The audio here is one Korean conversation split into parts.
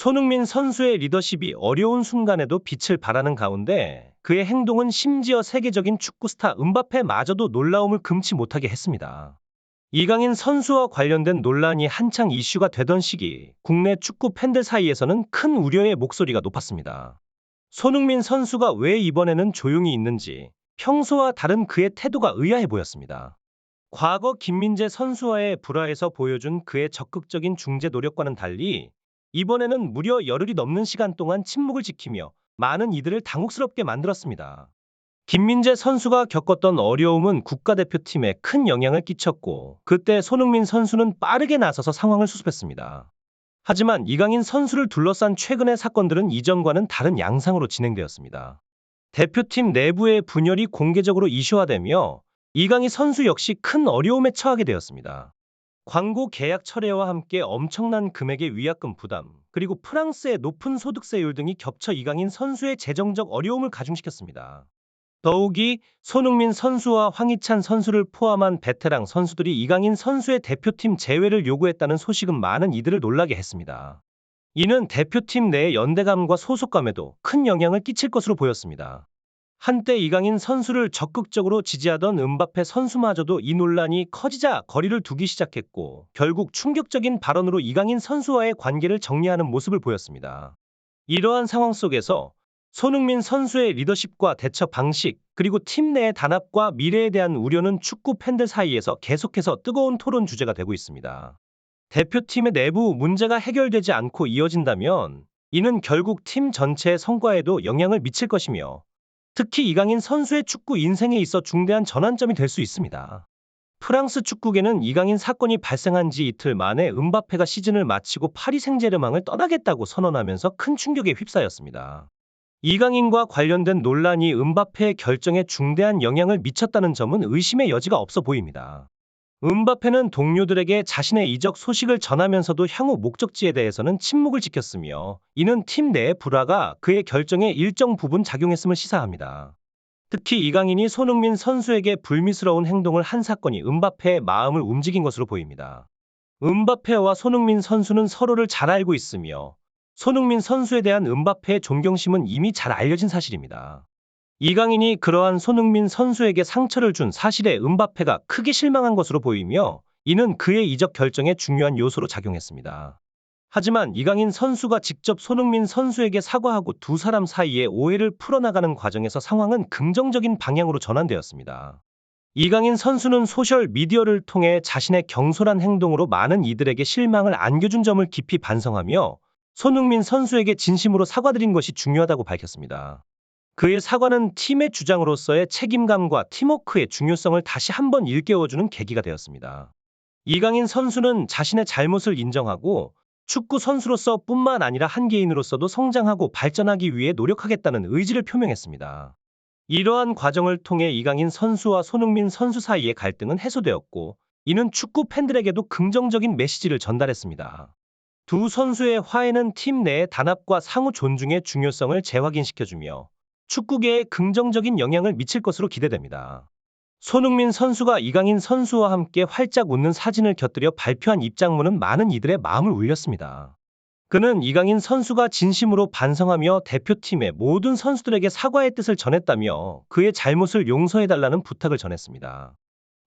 손흥민 선수의 리더십이 어려운 순간에도 빛을 발하는 가운데 그의 행동은 심지어 세계적인 축구 스타 은바페마저도 놀라움을 금치 못하게 했습니다. 이강인 선수와 관련된 논란이 한창 이슈가 되던 시기 국내 축구 팬들 사이에서는 큰 우려의 목소리가 높았습니다. 손흥민 선수가 왜 이번에는 조용히 있는지 평소와 다른 그의 태도가 의아해 보였습니다. 과거 김민재 선수와의 불화에서 보여준 그의 적극적인 중재 노력과는 달리 이번에는 무려 열흘이 넘는 시간 동안 침묵을 지키며 많은 이들을 당혹스럽게 만들었습니다. 김민재 선수가 겪었던 어려움은 국가대표팀에 큰 영향을 끼쳤고 그때 손흥민 선수는 빠르게 나서서 상황을 수습했습니다. 하지만 이강인 선수를 둘러싼 최근의 사건들은 이전과는 다른 양상으로 진행되었습니다. 대표팀 내부의 분열이 공개적으로 이슈화되며 이강인 선수 역시 큰 어려움에 처하게 되었습니다. 광고 계약 철회와 함께 엄청난 금액의 위약금 부담, 그리고 프랑스의 높은 소득세율 등이 겹쳐 이강인 선수의 재정적 어려움을 가중시켰습니다. 더욱이 손흥민 선수와 황희찬 선수를 포함한 베테랑 선수들이 이강인 선수의 대표팀 제외를 요구했다는 소식은 많은 이들을 놀라게 했습니다. 이는 대표팀 내의 연대감과 소속감에도 큰 영향을 끼칠 것으로 보였습니다. 한때 이강인 선수를 적극적으로 지지하던 은바페 선수마저도 이 논란이 커지자 거리를 두기 시작했고 결국 충격적인 발언으로 이강인 선수와의 관계를 정리하는 모습을 보였습니다. 이러한 상황 속에서 손흥민 선수의 리더십과 대처 방식, 그리고 팀 내의 단합과 미래에 대한 우려는 축구 팬들 사이에서 계속해서 뜨거운 토론 주제가 되고 있습니다. 대표팀의 내부 문제가 해결되지 않고 이어진다면 이는 결국 팀 전체의 성과에도 영향을 미칠 것이며 특히 이강인 선수의 축구 인생에 있어 중대한 전환점이 될 수 있습니다. 프랑스 축구계는 이강인 사건이 발생한 지 이틀 만에 은바페가 시즌을 마치고 파리 생제르맹을 떠나겠다고 선언하면서 큰 충격에 휩싸였습니다. 이강인과 관련된 논란이 은바페의 결정에 중대한 영향을 미쳤다는 점은 의심의 여지가 없어 보입니다. 은바페는 동료들에게 자신의 이적 소식을 전하면서도 향후 목적지에 대해서는 침묵을 지켰으며 이는 팀 내의 불화가 그의 결정에 일정 부분 작용했음을 시사합니다. 특히 이강인이 손흥민 선수에게 불미스러운 행동을 한 사건이 은바페의 마음을 움직인 것으로 보입니다. 은바페와 손흥민 선수는 서로를 잘 알고 있으며 손흥민 선수에 대한 은바페의 존경심은 이미 잘 알려진 사실입니다. 이강인이 그러한 손흥민 선수에게 상처를 준 사실에 은바페가 크게 실망한 것으로 보이며 이는 그의 이적 결정에 중요한 요소로 작용했습니다. 하지만 이강인 선수가 직접 손흥민 선수에게 사과하고 두 사람 사이의 오해를 풀어나가는 과정에서 상황은 긍정적인 방향으로 전환되었습니다. 이강인 선수는 소셜 미디어를 통해 자신의 경솔한 행동으로 많은 이들에게 실망을 안겨준 점을 깊이 반성하며 손흥민 선수에게 진심으로 사과드린 것이 중요하다고 밝혔습니다. 그의 사과는 팀의 주장으로서의 책임감과 팀워크의 중요성을 다시 한번 일깨워주는 계기가 되었습니다. 이강인 선수는 자신의 잘못을 인정하고 축구 선수로서 뿐만 아니라 한 개인으로서도 성장하고 발전하기 위해 노력하겠다는 의지를 표명했습니다. 이러한 과정을 통해 이강인 선수와 손흥민 선수 사이의 갈등은 해소되었고 이는 축구 팬들에게도 긍정적인 메시지를 전달했습니다. 두 선수의 화해는 팀 내의 단합과 상호 존중의 중요성을 재확인시켜주며 축구계에 긍정적인 영향을 미칠 것으로 기대됩니다. 손흥민 선수가 이강인 선수와 함께 활짝 웃는 사진을 곁들여 발표한 입장문은 많은 이들의 마음을 울렸습니다. 그는 이강인 선수가 진심으로 반성하며 대표팀의 모든 선수들에게 사과의 뜻을 전했다며 그의 잘못을 용서해달라는 부탁을 전했습니다.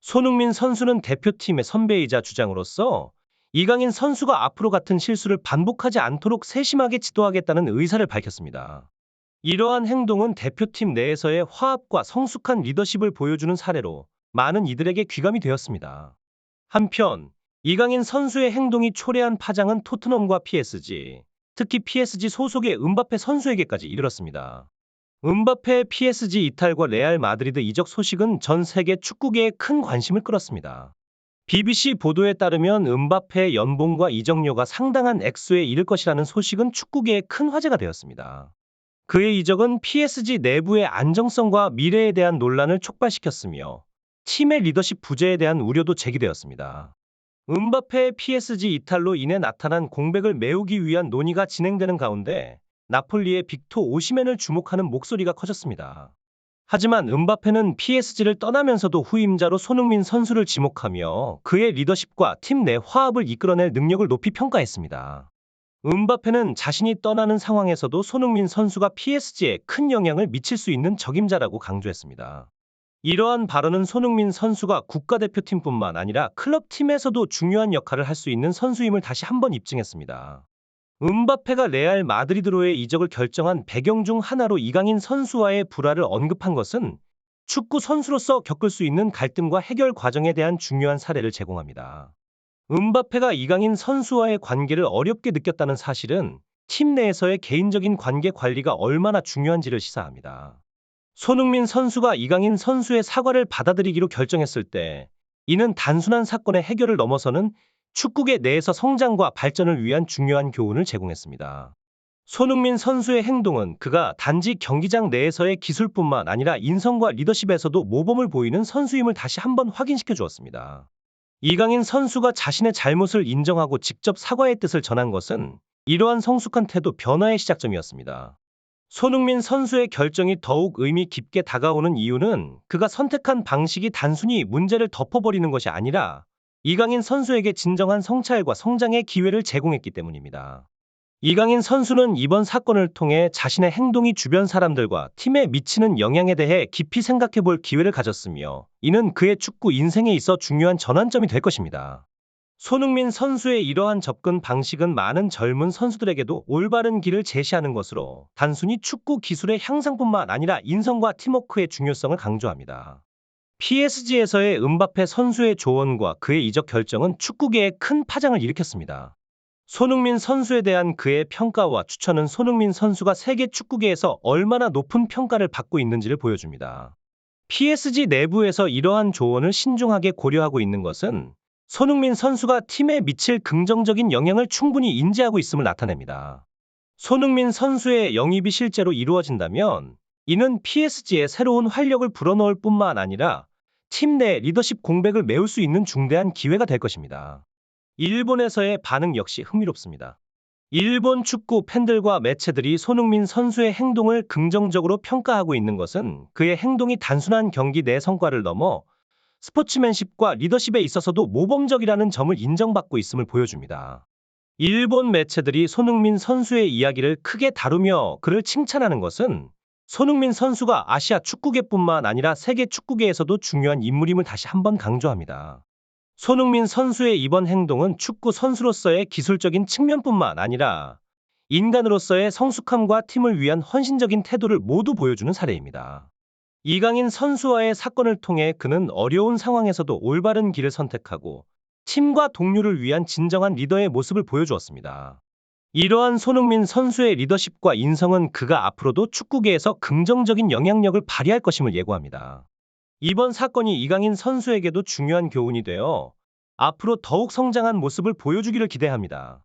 손흥민 선수는 대표팀의 선배이자 주장으로서 이강인 선수가 앞으로 같은 실수를 반복하지 않도록 세심하게 지도하겠다는 의사를 밝혔습니다. 이러한 행동은 대표팀 내에서의 화합과 성숙한 리더십을 보여주는 사례로 많은 이들에게 귀감이 되었습니다. 한편 이강인 선수의 행동이 초래한 파장은 토트넘과 PSG, 특히 PSG 소속의 은바페 선수에게까지 이르렀습니다. 은바페의 PSG 이탈과 레알 마드리드 이적 소식은 전 세계 축구계에 큰 관심을 끌었습니다. BBC 보도에 따르면 은바페의 연봉과 이적료가 상당한 액수에 이를 것이라는 소식은 축구계에 큰 화제가 되었습니다. 그의 이적은 PSG 내부의 안정성과 미래에 대한 논란을 촉발시켰으며 팀의 리더십 부재에 대한 우려도 제기되었습니다. 은바페의 PSG 이탈로 인해 나타난 공백을 메우기 위한 논의가 진행되는 가운데 나폴리의 빅토 오시멘을 주목하는 목소리가 커졌습니다. 하지만 은바페는 PSG를 떠나면서도 후임자로 손흥민 선수를 지목하며 그의 리더십과 팀 내 화합을 이끌어낼 능력을 높이 평가했습니다. 은바페는 자신이 떠나는 상황에서도 손흥민 선수가 PSG에 큰 영향을 미칠 수 있는 적임자라고 강조했습니다. 이러한 발언은 손흥민 선수가 국가대표팀뿐만 아니라 클럽팀에서도 중요한 역할을 할 수 있는 선수임을 다시 한번 입증했습니다. 은바페가 레알 마드리드로의 이적을 결정한 배경 중 하나로 이강인 선수와의 불화를 언급한 것은 축구 선수로서 겪을 수 있는 갈등과 해결 과정에 대한 중요한 사례를 제공합니다. 은바페가 이강인 선수와의 관계를 어렵게 느꼈다는 사실은 팀 내에서의 개인적인 관계 관리가 얼마나 중요한지를 시사합니다. 손흥민 선수가 이강인 선수의 사과를 받아들이기로 결정했을 때 이는 단순한 사건의 해결을 넘어서는 축구계 내에서 성장과 발전을 위한 중요한 교훈을 제공했습니다. 손흥민 선수의 행동은 그가 단지 경기장 내에서의 기술뿐만 아니라 인성과 리더십에서도 모범을 보이는 선수임을 다시 한번 확인시켜 주었습니다. 이강인 선수가 자신의 잘못을 인정하고 직접 사과의 뜻을 전한 것은 이러한 성숙한 태도 변화의 시작점이었습니다. 손흥민 선수의 결정이 더욱 의미 깊게 다가오는 이유는 그가 선택한 방식이 단순히 문제를 덮어버리는 것이 아니라 이강인 선수에게 진정한 성찰과 성장의 기회를 제공했기 때문입니다. 이강인 선수는 이번 사건을 통해 자신의 행동이 주변 사람들과 팀에 미치는 영향에 대해 깊이 생각해 볼 기회를 가졌으며 이는 그의 축구 인생에 있어 중요한 전환점이 될 것입니다. 손흥민 선수의 이러한 접근 방식은 많은 젊은 선수들에게도 올바른 길을 제시하는 것으로 단순히 축구 기술의 향상뿐만 아니라 인성과 팀워크의 중요성을 강조합니다. PSG에서의 은바페 선수의 조언과 그의 이적 결정은 축구계에 큰 파장을 일으켰습니다. 손흥민 선수에 대한 그의 평가와 추천은 손흥민 선수가 세계 축구계에서 얼마나 높은 평가를 받고 있는지를 보여줍니다. PSG 내부에서 이러한 조언을 신중하게 고려하고 있는 것은 손흥민 선수가 팀에 미칠 긍정적인 영향을 충분히 인지하고 있음을 나타냅니다. 손흥민 선수의 영입이 실제로 이루어진다면 이는 PSG에 새로운 활력을 불어넣을 뿐만 아니라 팀 내 리더십 공백을 메울 수 있는 중대한 기회가 될 것입니다. 일본에서의 반응 역시 흥미롭습니다. 일본 축구 팬들과 매체들이 손흥민 선수의 행동을 긍정적으로 평가하고 있는 것은 그의 행동이 단순한 경기 내 성과를 넘어 스포츠맨십과 리더십에 있어서도 모범적이라는 점을 인정받고 있음을 보여줍니다. 일본 매체들이 손흥민 선수의 이야기를 크게 다루며 그를 칭찬하는 것은 손흥민 선수가 아시아 축구계뿐만 아니라 세계 축구계에서도 중요한 인물임을 다시 한번 강조합니다. 손흥민 선수의 이번 행동은 축구 선수로서의 기술적인 측면뿐만 아니라 인간으로서의 성숙함과 팀을 위한 헌신적인 태도를 모두 보여주는 사례입니다. 이강인 선수와의 사건을 통해 그는 어려운 상황에서도 올바른 길을 선택하고 팀과 동료를 위한 진정한 리더의 모습을 보여주었습니다. 이러한 손흥민 선수의 리더십과 인성은 그가 앞으로도 축구계에서 긍정적인 영향력을 발휘할 것임을 예고합니다. 이번 사건이 이강인 선수에게도 중요한 교훈이 되어 앞으로 더욱 성장한 모습을 보여주기를 기대합니다.